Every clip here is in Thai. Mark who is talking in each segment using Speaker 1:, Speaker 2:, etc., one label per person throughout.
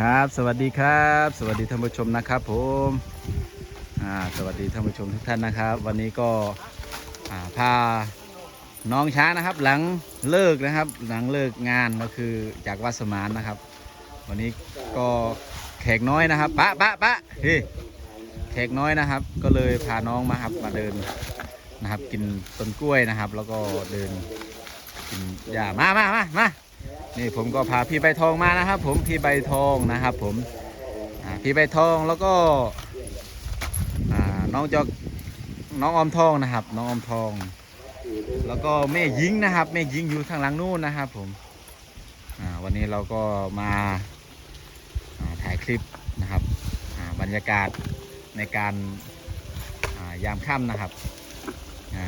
Speaker 1: ครับ สวัสดีครับ สวัสดีท่านผู้ชมนะครับ ผมสวัสดีท่านผู้ชมทุกท่านนะครับ วันนี้ก็พาน้องช้างนะครับ หลังเลิกนะครับ หลังเลิกงานก็คือจากวัดสมานนะครับ วันนี้ก็แขกน้อยนะครับปะปะปะเฮ้แขกน้อยนะครับ ก็เลยพาน้องมาครับมาเดินนะครับ กินต้นกล้วยนะครับ แล้วก็เดินกินหญ้ามามามามา นี่ผมก็พาพี่ใบทองมานะครับ ผมพี่ใบทองนะครับ ผมอ่าพี่ใบทองแล้วก็อ่าน้องจอกน้องออมทองนะครับ น้องออมทอง แล้วก็แม่ยิงนะครับแม่ยิงอยู่ข้างหลังนู่นนะครับ ผมอ่าวันนี้เราก็มาอ่าถ่ายคลิปนะครับอ่าบรรยากาศในการอ่ายามค่ำนะครับอ่า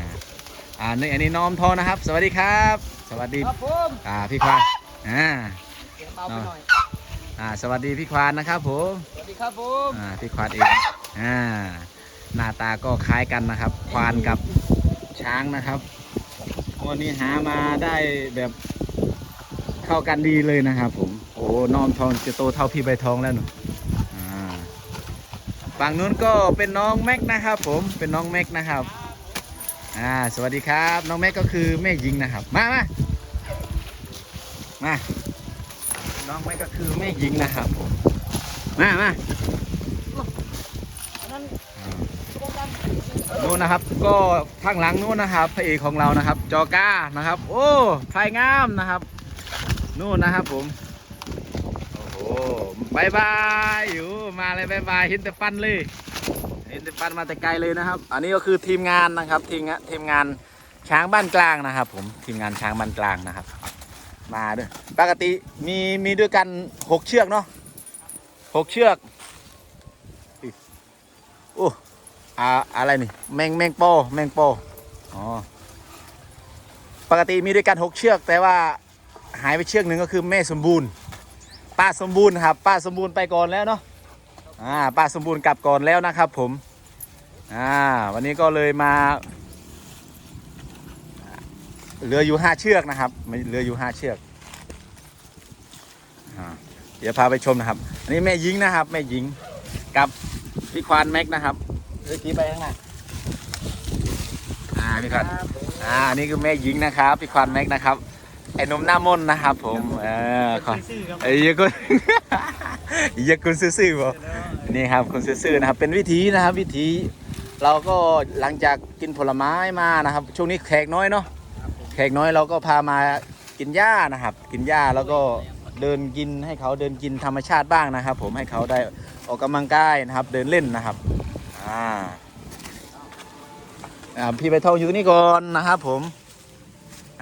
Speaker 1: อ่านี่อันนี้น้องออมทองนะครับ สวัสดีครับ สวัสดี
Speaker 2: ครับผม
Speaker 1: อ่าพี่ควาน อ่า
Speaker 2: เสียงเบาไปหน่อย
Speaker 1: อ่า สวัสดีพี่ควานนะครับผม
Speaker 2: สวัสดีครับผม
Speaker 1: อ่าพี่ควานเองอ่าหน้าตาก็คล้ายกันนะครับ ควานกับช้างนะครับวันนี้หามาได้แบบเข้ากันดีเลยนะครับผม โอ้น้องทองจะโตเท่าพี่ใบทองแล้วหนูอ่าฝั่งนู้นก็เป็นน้องแม็กนะครับ ผม เป็นน้องแม็กนะครับ อ่า สวัสดีครับ น้องแม็กก็คือแม่ยิงนะครับ มามา มาน้องไม่ก็คือแม่ยิงนะครับผมมามา
Speaker 2: อันนั้น
Speaker 1: อ่า
Speaker 2: โปรแกรม
Speaker 1: นู่นนะครับก็ข้างหลังนู่นนะครับพระเอกของเรานะครับ จอก้านะครับ โอ้พลายงามนะครับ นู่นนะครับผมโอ้โหบายบายอยู่มาเลยบายบายเห็นแต่ฟันเลยเห็นแต่ฟันมาแต่ไกลเลยนะครับ อันนี้ก็คือทีมงานนะครับทีมงานทีมงานช้างบ้านกลางนะครับ ผมทีมงานช้างบ้านกลางนะครับ มาด้วยปกติมีมีด้วยกันหกเชือกเนาะหกเชือกอุ๊ยโอ้อะอะไรนี่แมงแมงโปแมงโปอ๋อปกติมีด้วยกันหกเชือก แต่ว่าหายไปเชือกหนึ่งก็คือแม่สมบูรณ์ ป้าสมบูรณ์ครับป้าสมบูรณ์ไปก่อนแล้วเนาะอ่าป้าสมบูรณ์กลับก่อนแล้วนะครับผมอ่าวันนี้ก็เลยมา เหลืออยู่ห้าเชือกนะครับไม่เหลืออยู่ห้าเชือกอาเดี๋ยวพาไปชมนะครับ อันนี้แม่ยิงนะครับ แม่ยิงกับพี่ควานแม็กนะครับเมื่อกี้ไปข้างหน้าอ่าพี่ควานอ่าอันนี่คือแม่ยิงนะครับพี่ควานแม็กนะครับไอ้หนมหน้ามนต์นะครับ ผมเออขอ
Speaker 2: ซื่อครับ
Speaker 1: ไอ้เหี้ยอะกุเหี้ยอะกุซื่อๆบ่นี่ครับคนซื่อๆนะครับ เป็นวิธีนะครับ วิธี เราก็หลังจากกินผลไม้มานะครับ ช่วงนี้แขกน้อยเนาะ แขกน้อยเราก็พามากินหญ้านะครับ กินหญ้าแล้วก็เดินกินให้เขาเดินกินธรรมชาติบ้างนะครับ ผมให้เขาได้ออกกำลังกายนะครับ เดินเล่นนะครับอ่าพี่ไปทองอยู่นี่ก่อนนะครับ ผม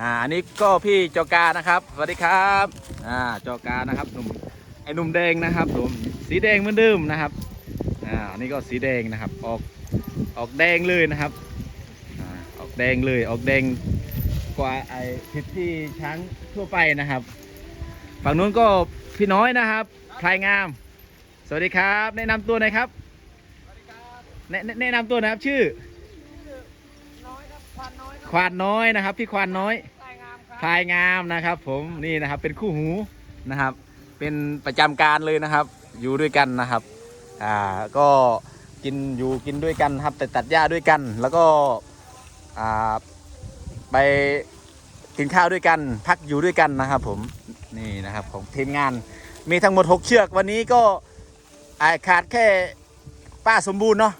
Speaker 1: อ่าอันนี้ก็พี่จอกานะครับ สวัสดีครับอ่าจอกานะครับหนุ่มไอ้หนุ่มแดงนะครับผมสีแดงเหมือนเดิมนะครับอ่าอันนี้ก็สีแดงนะครับ ออกออกแดงเลยนะครับออกแดงเลยออกแดง กว่าไอ้พิษที่ช้างทั่วไปนะครับ ฝั่งนู้นก็พี่น้อยนะครับพลายงาม สวัสดีครับ แนะนำตัวหน่อยครับ
Speaker 2: สวัสดีครับ
Speaker 1: แนะแนะแนะนำตัวนะครับชื่อ
Speaker 2: น้อยครับควันน้อยครับ
Speaker 1: ควานน้อยนะครับ พี่ควานน้อย
Speaker 2: สายงามครับ
Speaker 1: พลายงามนะครับ ผมนี่นะครับเป็นคู่หูนะครับ เป็นประจำการเลยนะครับ อยู่ด้วยกันนะครับอ่าก็กินอยู่กินด้วยกันครับแต่ตัดหญ้าด้วยกัน แล้วก็อ่า ไปกินข้าวด้วยกัน พักอยู่ด้วยกันนะครับผมนี่นะครับของทีมงานมีทั้งหมด 6 เชือกวันนี้ก็อ่าขาดแค่ป้าสมบูรณ์เนาะ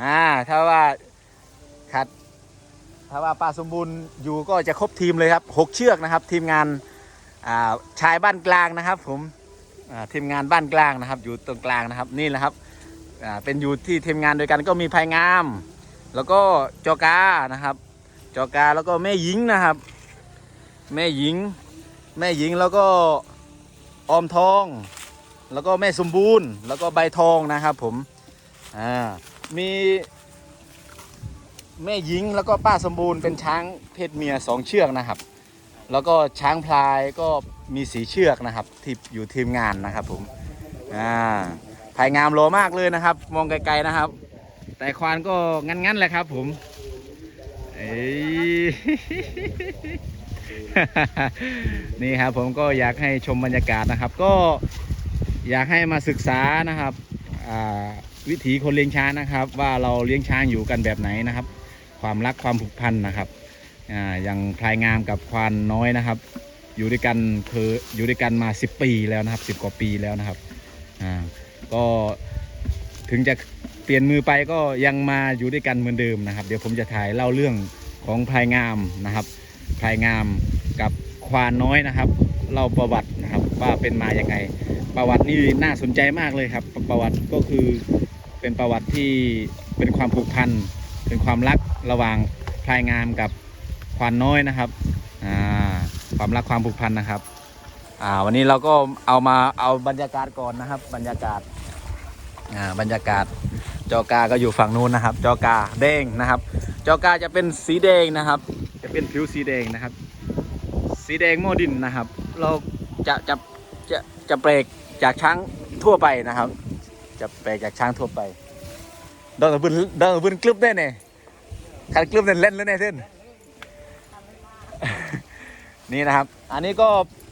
Speaker 1: อ่าถ้าว่าขาดถ้าว่าป้าสมบูรณ์อยู่ก็จะครบทีมเลยครับหกเชือกนะครับ ทีมงานอ่าชายบ้านกลางนะครับ ผมอ่าทีมงานบ้านกลางนะครับ อยู่ตรงกลางนะครับนี่แหละครับอ่าเป็นอยู่ที่ทีมงานโดวยกันก็มีภายงาม แล้วก็จอกานะครับ จอกาแล้วก็แม่หญิงนะครับ แม่หญิง แม่หญิงแล้วก็ออมทอง แล้วก็แม่สมบูรณ์ แล้วก็ใบทองนะครับผมอ่ามีแม่หญิงแล้วก็ป้าสมบูรณ์เป็นช้างเพศเมียสองเชือกนะครับ แล้วก็ช้างพลายก็มีสีเชือกนะครับที่อยู่ทีมงานนะครับผมอ่าภายงามโลมากเลยนะครับ มองไกลๆนะครับ แต่ควานก็งั้นๆแหละครับผม เอ้ย นี่ครับผมก็อยากให้ชมบรรยากาศนะครับ ก็อยากให้มาศึกษานะครับวิถีคนเลี้ยงช้างนะครับ ว่าเราเลี้ยงช้างอยู่กันแบบไหนนะครับ ความรักความผูกพันนะครับออย่างพลายงามกับควานน้อยนะครับ อยู่ด้วยกันคืออยู่ด้วยกันมา 10 ปีแล้วนะครับ 10 กว่าปีแล้วนะครับก็ถึงจะ เปลี่ยนมือไปก็ยังมาอยู่ด้วยกันเหมือนเดิมนะครับ เดี๋ยวผมจะถ่ายเล่าเรื่องของพลายงามนะครับพลายงามกับควานน้อยนะครับเล่าประวัตินะครับว่าเป็นมาอย่างไง ประวัตินี่น่าสนใจมากเลยครับ ประวัติก็คือเป็นประวัติที่เป็นความผูกพันเป็นความรักระหว่างพลายงามกับควานน้อยนะครับความรักความผูกพันนะครับวันนี้เราก็เอามาเอาบรรยากาศก่อนนะครับ บรรยากาศบรรยากาศ จอกาก็อยู่ฝั่งนู้นนะครับ จอกาแดงนะครับ จอกาจะเป็นสีแดงนะครับ จะเป็นผิวสีแดงนะครับ สีแดงโมดินนะครับ เราจะจะจะจะเปลกจากช้างทั่วไปนะครับ จะแปลกจากช้างทั่วไปดอนตะบุนดอนตะบุนกลึบได้เนี่ยคันกลึบเนี่ยเล่นแล้วเนี่ยเส้นนี่นะครับ อันนี้ก็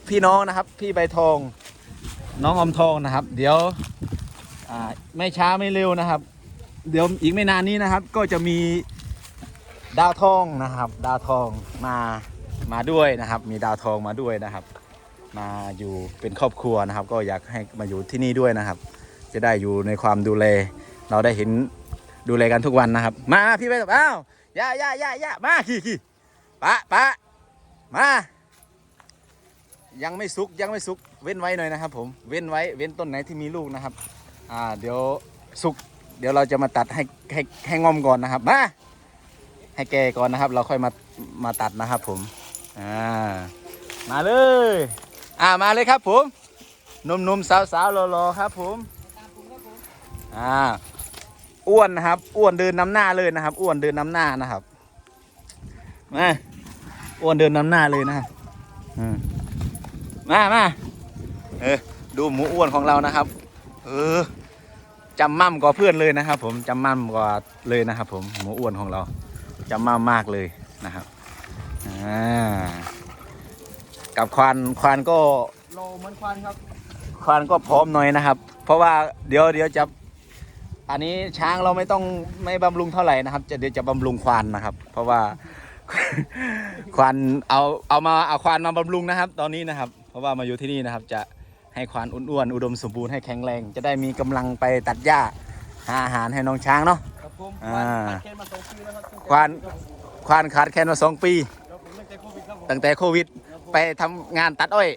Speaker 1: พี่น้องนะครับ พี่ใบทอง น้องอมทองนะครับ เดี๋ยวอ่าไม่ช้าไม่เร็วนะครับ เดี๋ยวอีกไม่นานนี้นะครับ ก็จะมีดาวทองนะครับ ดาวทองมามาด้วยนะครับ มีดาวทองมาด้วยนะครับ มาอยู่เป็นครอบครัวนะครับ ก็อยากให้มาอยู่ที่นี่ด้วยนะครับ จะได้อยู่ในความดูแล เราได้เห็นดูแลกันทุกวันนะครับ มาพี่ไปกับอ้าวย่าย่าย่าย่ามาขี่ขี่ปะปะมา ยังไม่สุกยังไม่สุกเว้นไว้หน่อยนะครับ ผมเว้นไว้เว้นต้นไหนที่มีลูกนะครับ อ่าเดี๋ยวสุก เดี๋ยวเราจะมาตัดให้ให้ให้งอมก่อนนะครับมาให้แกก่อนนะครับ เราค่อยมามาตัดนะครับ ผมอ่ามาเลย อ่ามาเลยครับ ผมหนุ่มๆสาวๆรอๆครับ ผมอ่าอ้วนนะครับ อ้วนเดินนำหน้าเลยนะครับ อ้วนเดินนำหน้านะครับมาอ้วนเดินนำหน้าเลยนะครับอืมมามาเออดูหมูอ้วนของเรานะครับ เออ จำมั่มกว่าเพื่อนเลยนะครับ ผมจำมั่มกว่าเลยนะครับ ผมหมูอ้วนของเราจำมั่มมากเลยนะครับอ่ากับควานควานก็
Speaker 2: โลเหมือนควันครับ
Speaker 1: ควานก็พร้อมหน่อยนะครับ เพราะว่าเดี๋ยวเดี๋ยวจะอันนี้ช้างเราไม่ต้องไม่บำรุงเท่าไหร่นะครับ จะเดี๋ยวจะบำรุงควานนะครับ เพราะว่าควานเอาเอามาเอาควานมาบำรุงนะครับ ตอนนี้นะครับ เพราะว่ามาอยู่ที่นี่นะครับจะ ให้ควานอ้วนๆอุดมสมบูรณ์ให้แข็งแรง จะได้มีกำลังไปตัดหญ้าหาอาหารให้น้องช้างเนาะ
Speaker 2: ครับผม
Speaker 1: อ่า
Speaker 2: เคนมาสองปีแล้วครับตั้งแต่
Speaker 1: ควานควานขาดแคลนมาสองปี
Speaker 2: ครับผมตั้งแต่โควิดครับผม
Speaker 1: ตั้งแต่โควิดไปทำงานตัดอ้อย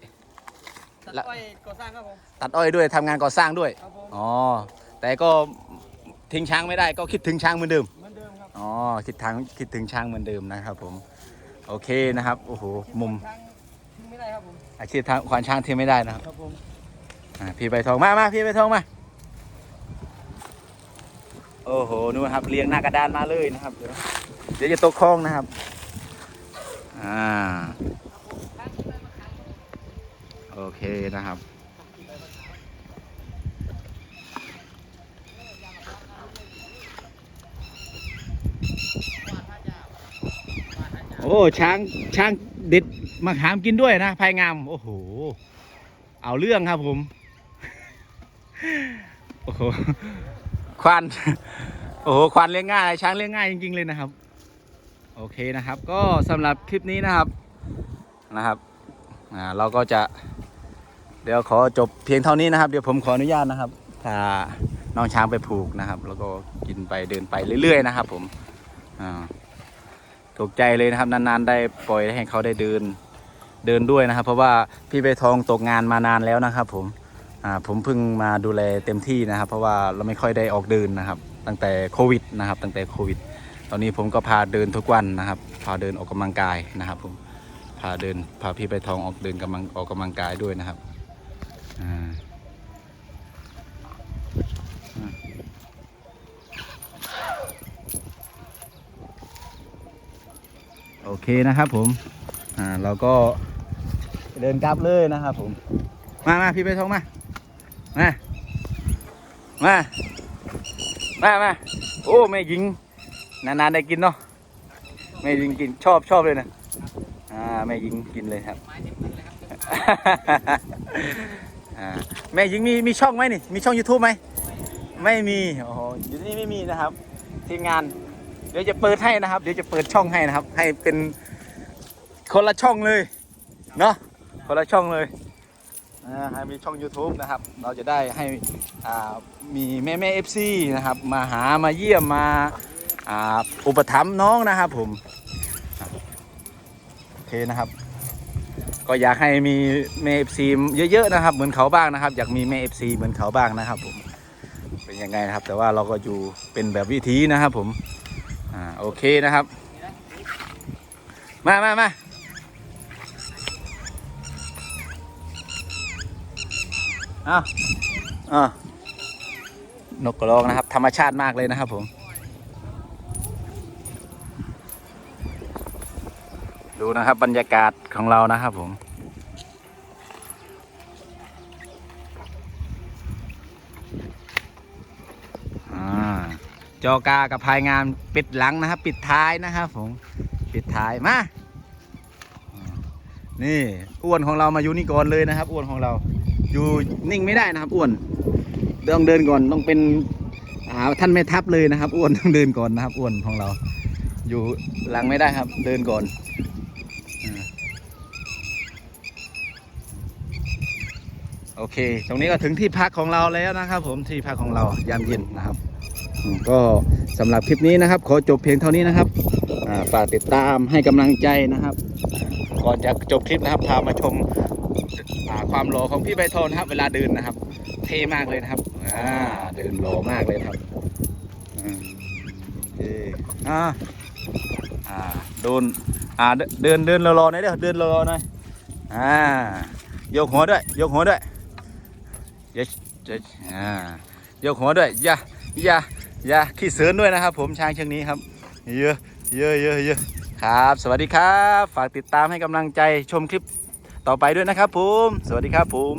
Speaker 2: ตัดอ้อยก่อสร้างครับผม
Speaker 1: ตัดอ้อยด้วยทำงานก่อสร้างด้วย
Speaker 2: ครับผม
Speaker 1: อ๋อแต่ก็ทิ้งช้างไม่ได้ก็คิดถึงช้างเหมือนเดิม
Speaker 2: เหมือนเดิมครับ
Speaker 1: อ๋อคิดทางคิดถึงช้างเหมือนเดิมนะครับผมโอเคนะครับโอ้โหมุม อาชีพทางควานช้างเทียมไม่ได้นะครับ
Speaker 2: ครับผม
Speaker 1: อ่าพี่ใบทองมามาพี่ใบทองมาโอ้โหนู่นครับเรียงหน้ากระดานมาเลยนะครับ เดี๋ยวเดี๋ยวจะตกคลองนะครับอ่าโอเคนะครับโอ้ช้างช้างเด็ด มะขามกินด้วยนะภายงาม โอ้โห เอาเรื่องครับผม โอ้โห ควาน โอ้โห ควานเลี้ยงง่าย ช้างเลี้ยงง่ายจริง ๆ เลยนะครับ โอเคนะครับ ก็สำหรับคลิปนี้นะครับนะครับอ่าเราก็จะ เดี๋ยวขอจบเพียงเท่านี้นะครับ เดี๋ยวผมขออนุญาตนะครับพาน้องช้างไปผูกนะครับ แล้วก็กินไปเดินไปเรื่อย ๆ นะครับ ผมอ่าถูกใจเลยนะครับนานๆได้ปล่อยให้เขาได้เดิน เดินด้วยนะครับ เพราะว่าพี่ใบทองตกงานมานานแล้วนะครับผมอ่าผมเพิ่งมาดูแลเต็มที่นะครับ เพราะว่าเราไม่ค่อยได้ออกเดินนะครับ ตั้งแต่โควิดนะครับตั้งแต่โควิด ตอนนี้ผมก็พาเดินทุกวันนะครับ พาเดินออกกำลังกายนะครับผมพาเดินพาพี่ใบทองออกเดินกำลังออกกำลังกายด้วยนะครับอ่าโอเคนะครับผม อ่า เราก็ เดินกลับเลยนะครับผม มามาพี่ใบทองมา มา มา มามาโอ้แม่หญิง นานๆได้กินเนาะแม่หญิงกินชอบชอบเลยนะอ่าแม่หญิงกินเลยครับ
Speaker 2: ไม้เต็มมือเลยครับ
Speaker 1: อ่าแม่หญิงมีมีช่องไหมนี่ มีช่อง YouTube ไหมไม่มีโอ้โหอยู่ที่นี่ไม่มีนะครับ ทีมงาน เดี๋ยวจะเปิดให้นะครับ เดี๋ยวจะเปิดช่องให้นะครับ ให้เป็นคนละช่องเลย เนาะ คนละช่องเลยให้มีช่อง YouTube นะครับ เราจะได้ให้มีแม่แม่เอฟซีนะครับ มาหามาเยี่ยมมาอุปถัมภ์น้องนะครับผม โอเคนะครับ ก็อยากให้มีแม่เอฟซีเยอะๆนะครับ เหมือนเขาบ้างนะครับ อยากมีแม่เอฟซีเหมือนเขาบ้างนะครับผม เป็นยังไงนะครับ แต่ว่าเราก็อยู่เป็นแบบวิธีนะครับผม อ่า โอเคนะครับ มามามา อาอ่านกกระรองนะครับ ธรรมชาติมากเลยนะครับผม ดูนะครับบรรยากาศของเรานะครับผมอ่าจอกากับพายงานปิดหลังนะครับ ปิดท้ายนะครับผม ปิดท้ายมาอ่านี่อ้วนของเรามาอยู่นี่ก่อนเลยนะครับ อ้วนของเรา อยู่นิ่งไม่ได้นะครับอ้วนต้องเดินก่อนต้องเป็นท่านแม่ทัพเลยนะครับอ้วนต้องเดินก่อนนะครับอ้วนของเรา อยู่หลังไม่ได้ครับ เดินก่อนโอเค ตรงนี้ก็ถึงที่พักของเราแล้วนะครับ ผมที่พักของเรายามเย็นนะครับ ก็สำหรับคลิปนี้นะครับ ขอจบเพียงเท่านี้นะครับฝากติดตามให้กำลังใจนะครับ ก่อนจะจบคลิปนะครับพามาชม ความหล่อของพี่ใบทนครับ เวลาเดินนะครับ เท่มากเลยนะครับอ่าเดินหล่อมากเลยครับอ่าอ่าโดนอ่าเดินเดินรอๆหน่อยเด้อเดินรอๆหน่อยอ่ายกหัวด้วยยกหัวด้วยเยเยอ่ายกหัวด้วยอย่าอย่าอย่าขี้เสือนด้วยนะครับ ผมช้างเชือกนี้ครับเยอะเยอะเยอะเยอะครับ สวัสดีครับ ฝากติดตามให้กำลังใจชมคลิป ต่อไปด้วยนะครับผม สวัสดีครับผม